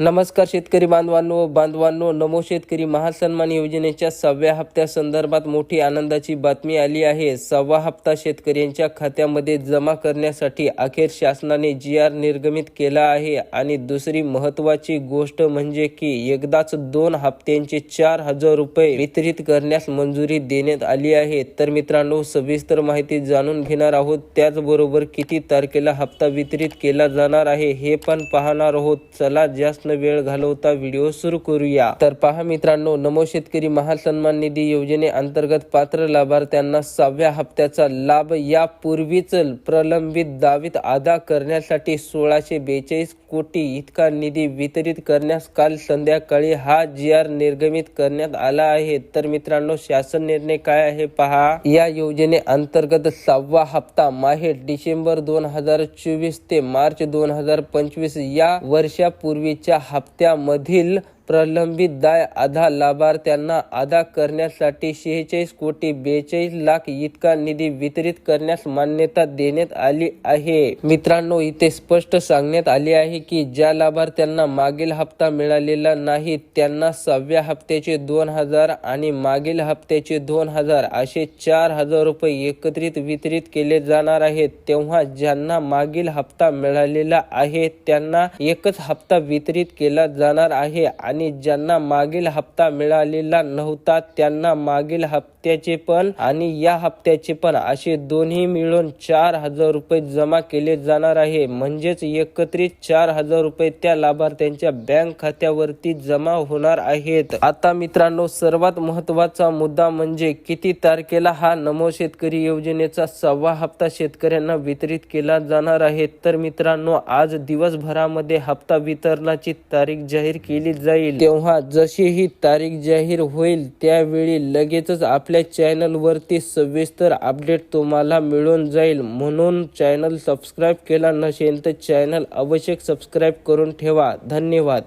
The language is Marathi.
नमस्कार शेतकरी बांधवांनो बांधवांनो नमो शेतकरी महासन्मान योजनेच्या सहाव्या हप्त्या संदर्भात मोठी आनंदाची बातमी आली आहे. सहावा हप्ता शेतकऱ्यांच्या खात्यामध्ये जमा करण्यासाठी अखेर शासनाने जी आर निर्गमित केला आहे. आणि दुसरी महत्वाची गोष्ट म्हणजे की एकदाच दोन हप्त्यांचे चार हजार रुपये वितरित करण्यास मंजुरी देण्यात आली आहे. तर मित्रांनो सविस्तर माहिती जाणून घेणार आहोत. त्याचबरोबर किती तारखेला हप्ता वितरित केला जाणार आहे हे पण पाहणार आहोत. चला जास्त न वेळ घालवता व्हिडिओ सुरू करूया. तर पहा मित्रांनो नमो शेतकरी महासन्मान निधी योजने अंतर्गत पात्र लाभार्थ्यांना सहाव्या हप्त्याचा लाभ यापूर्वीच प्रलंबित दावीत अदा करण्यासाठी सोळाशे बेचाळीस कोटी इतका निधी वितरित करण्यास काल संध्याकाळी हा जी आर निर्गमित करण्यात आला आहे. तर मित्रांनो शासन निर्णय काय आहे पहा. या योजने अंतर्गत सहावा हप्ता माहे डिसेंबर दोन हजार चोवीस ते मार्च दोन हजार पंचवीस या वर्षापूर्वीच्या हप्त्यामधील प्रलंबित दाय आधा लाभार्थ्यांना अदा करण्यासाठी शेहेचाळीस कोटी बेचाळीस लाख इतका निधी वितरित करण्यास मान्यता देण्यात आली आहे. मित्रांनो इथे स्पष्ट सांगण्यात आले आहे की ज्या लाभार्थ्यांना मागील हप्ता मिळालेला नाही त्यांना सहाव्या हप्त्याचे दोन हजार आणि मागील हप्त्याचे दोन हजार असे चार हजार रुपये एकत्रित वितरित केले जाणार आहेत. तेव्हा ज्यांना मागील हप्ता मिळालेला आहे त्यांना एकच हप्ता वितरित केला जाणार आहे. आणि ज्यांना मागील हप्ता मिळालेला नव्हता त्यांना मागील हप्ता हप्त्याचे पण आणि या हप्त्याचे पण असे दोन्ही मिळून चार हजार रुपये जमा केले जाणार आहे. म्हणजेच एकत्रित चार हजार रुपये त्या लाभार्थ्यांच्या बँक खात्यावरती जमा होणार आहेत. आता मित्रांनो सर्वात महत्त्वाचा मुद्दा म्हणजे किती तारखेला हा नमो शेतकरी योजनेचा सहावा हप्ता शेतकऱ्यांना वितरित केला जाणार आहे? तर मित्रांनो आज दिवसभरामध्ये हप्ता वितरणाची तारीख जाहीर केली जाईल. तेव्हा जशी ही तारीख जाहीर होईल त्यावेळी लगेचच आपल्या आपल्या चॅनलवरती सविस्तर अपडेट तुम्हाला मिळून जाईल. म्हणून चॅनल सबस्क्राईब केला नसेल तर चॅनल आवश्यक सबस्क्राईब करून ठेवा. धन्यवाद.